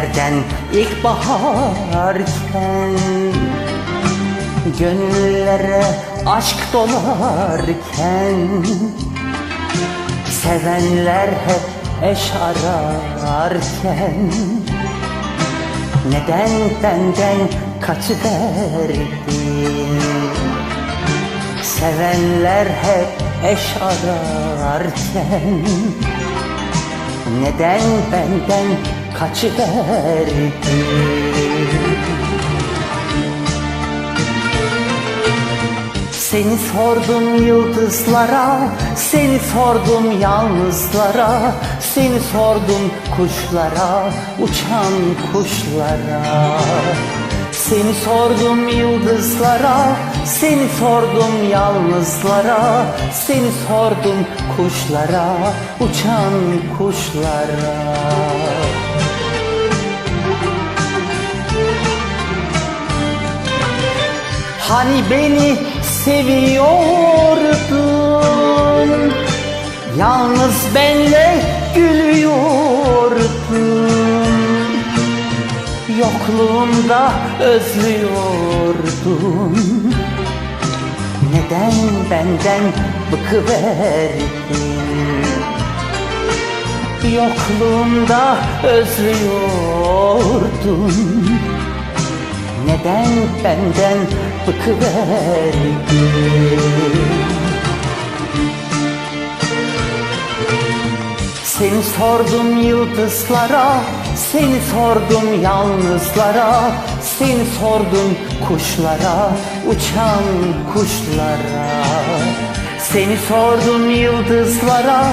Mevsimlerden ilkbaharken Gönüllere aşk dolarken Sevenler hep eş ararken Neden benden kaçıverdin? Sevenler hep eş ararken Neden benden kaçıverdin Seni sordum yıldızlara, seni sordum yalnızlara, seni sordum kuşlara, uçan kuşlara. Seni sordum yıldızlara, seni sordum yalnızlara, seni sordum kuşlara, uçan kuşlara. Hani beni seviyordun? Yalnız benle gülüyordun. Yokluğumda özlüyordun. Neden benden bıkıverdin? Yokluğumda özlüyordun. Neden benden bıkıverdin Seni sordum yıldızlara Seni sordum yalnızlara Seni sordum kuşlara Uçan kuşlara. Seni sordum yıldızlara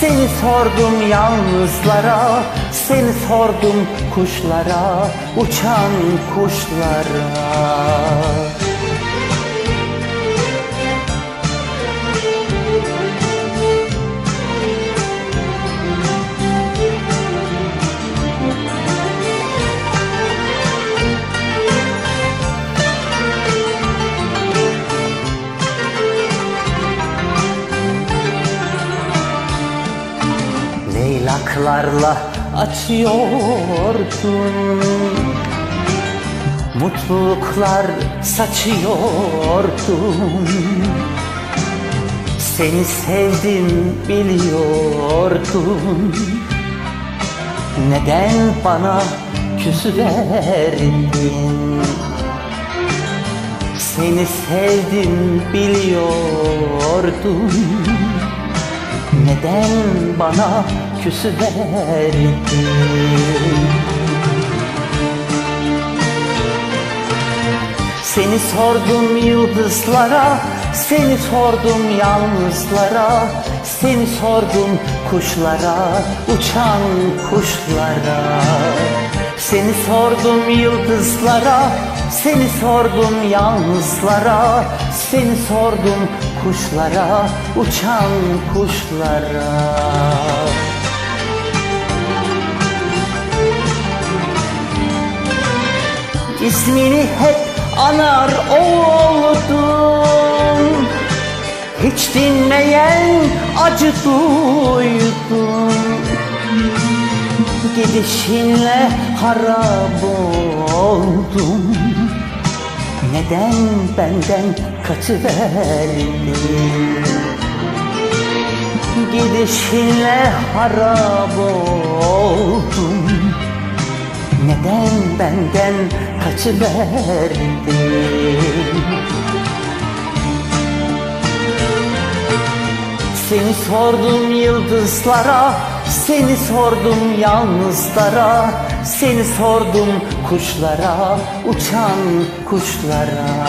Seni sordum yalnızlara Seni sordum kuşlara Uçan kuşlara Leylaklarla açıyordun Mutluluklar saçıyordun Seni sevdim biliyordun. Neden bana küsüverdin Seni sevdim biliyordun neden bana küsüverdin Seni sordum yıldızlara Seni sordum yalnızlara Seni sordum kuşlara Uçan kuşlara Seni sordum yıldızlara Seni sordum yalnızlara Seni sordum kuşlara Uçan kuşlara. İsmini hep anar oldum. Hiç dinmeyen acı duydum Gidişinle harap oldum. Neden benden kaçıverdin? Gidişinle harap oldum. Neden benden kaçıverdin? Seni sordum yıldızlara Seni sordum yalnızlara Seni sordum kuşlara Uçan kuşlara.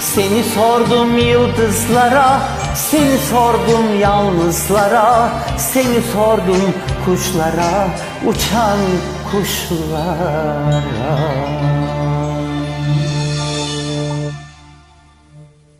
Seni sordum yıldızlara Seni sordum yalnızlara Seni sordum kuşlara Uçan kuşlara